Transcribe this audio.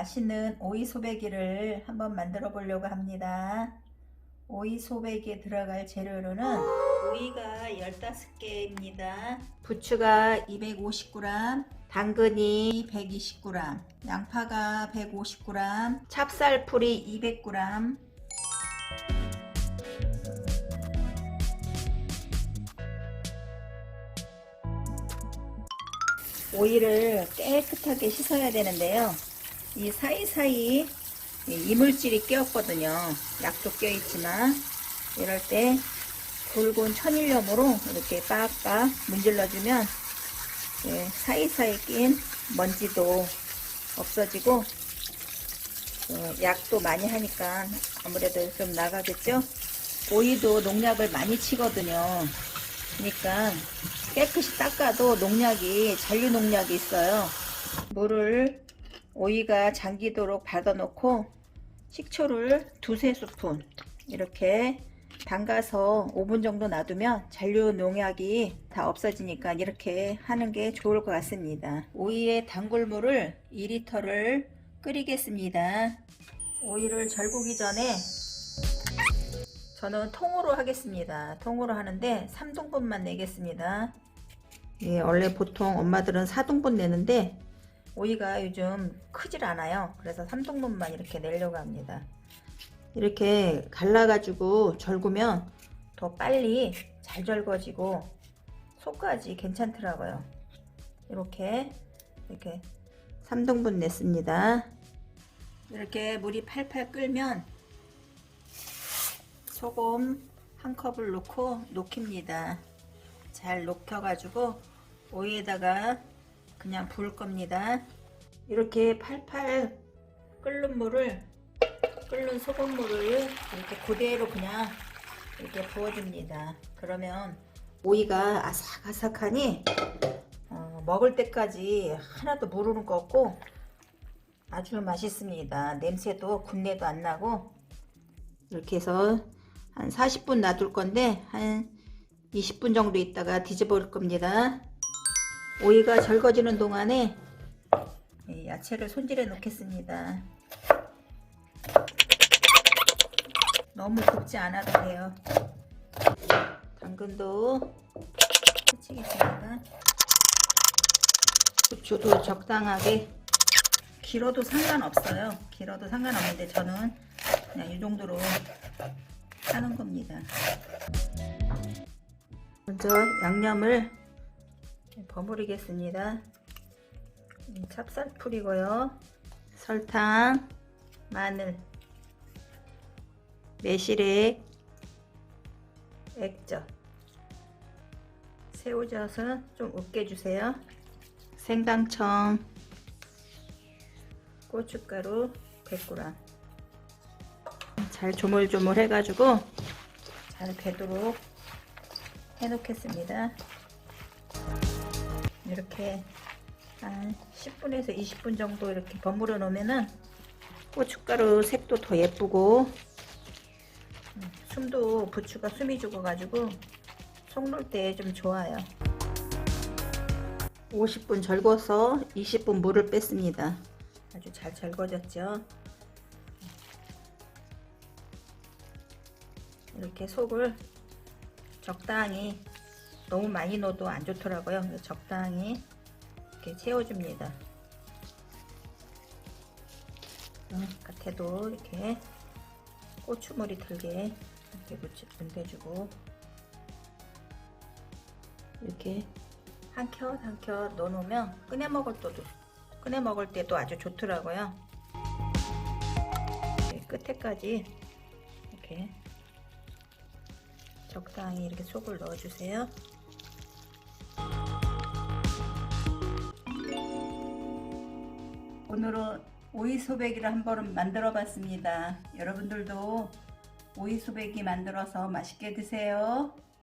맛있는 오이 소배기를 한번 만들어 보려고 합니다. 오이 소배기에 들어갈 재료로는 오이가 15개입니다. 부추가 250g, 당근이 120g, 양파가 150g, 찹쌀풀이 200g, 오이를 깨끗하게 씻어야 되는데요. 이 사이사이 이 이물질이 끼었거든요. 약도 껴있지만 이럴 때 굵은 천일염으로 이렇게 빡빡 문질러주면 예, 사이사이 낀 먼지도 없어지고 어, 약도 많이 하니까 아무래도 좀 나가겠죠. 오이도 농약을 많이 치거든요. 그러니까 깨끗이 닦아도 농약이 잔류 농약이 있어요. 물을 오이가 잠기도록 받아놓고 식초를 두세 스푼 이렇게 담가서 5분 정도 놔두면 잔류 농약이 다 없어지니까 이렇게 하는 게 좋을 것 같습니다. 오이의 단골물을 2리터를 끓이겠습니다. 오이를 절구기 전에 저는 통으로 하겠습니다. 통으로 하는데 3등분만 내겠습니다. 예, 원래 보통 엄마들은 4등분 내는데 오이가 요즘 크질 않아요. 그래서 3등분만 이렇게 내려고 합니다. 이렇게 갈라가지고 절구면 더 빨리 잘 절거지고 속까지 괜찮더라고요. 이렇게 이렇게 3등분 냈습니다. 이렇게 물이 팔팔 끓면 소금 한 컵을 넣고 녹입니다. 잘 녹여가지고 오이에다가 그냥 부을 겁니다. 이렇게 팔팔 끓는 물을 끓는 소금물을 이렇게 그대로 그냥 이렇게 부어줍니다. 그러면 오이가 아삭아삭하니 어, 먹을 때까지 하나도 무르는 거 없고 아주 맛있습니다. 냄새도 군내도 안 나고 이렇게 해서 한 40분 놔둘 건데 한 20분 정도 있다가 뒤집어 올 겁니다. 오이가 절거지는 동안에 이 야채를 손질해 놓겠습니다. 너무 굽지 않아도 돼요. 당근도 해치겠습니다. 부추도 적당하게 길어도 상관없어요. 길어도 상관없는데 저는 그냥 이 정도로 하는 겁니다. 먼저 양념을 버무리겠습니다. 음, 찹쌀풀이고요. 설탕, 마늘, 매실액, 액젓, 새우젓은 좀 으깨주세요. 생강청, 고춧가루 100g 잘 조물조물 해가지고 잘 배도록 해놓겠습니다. 이렇게 한 10분에서 20분 정도 이렇게 버무려 놓으면은 고춧가루 색도 더 예쁘고 음, 숨도 부추가 숨이 죽어가지고 속 넣을 때 좀 좋아요. 50분 절궈서 20분 물을 뺐습니다. 아주 잘 절궈졌죠. 이렇게 속을 적당히 너무 많이 넣어도 안 좋더라고요. 적당히 이렇게 채워줍니다. 겉에도 이렇게 고추물이 들게 이렇게 문대주고 이렇게 한켜한켜 넣어놓으면 꺼내 먹을 때도 꺼내 먹을 때도 아주 좋더라고요. 끝에까지 이렇게 적당히 이렇게 속을 넣어주세요. 오늘은 오이 소배기를 한번 만들어 봤습니다. 여러분들도 오이 소배기 만들어서 맛있게 드세요.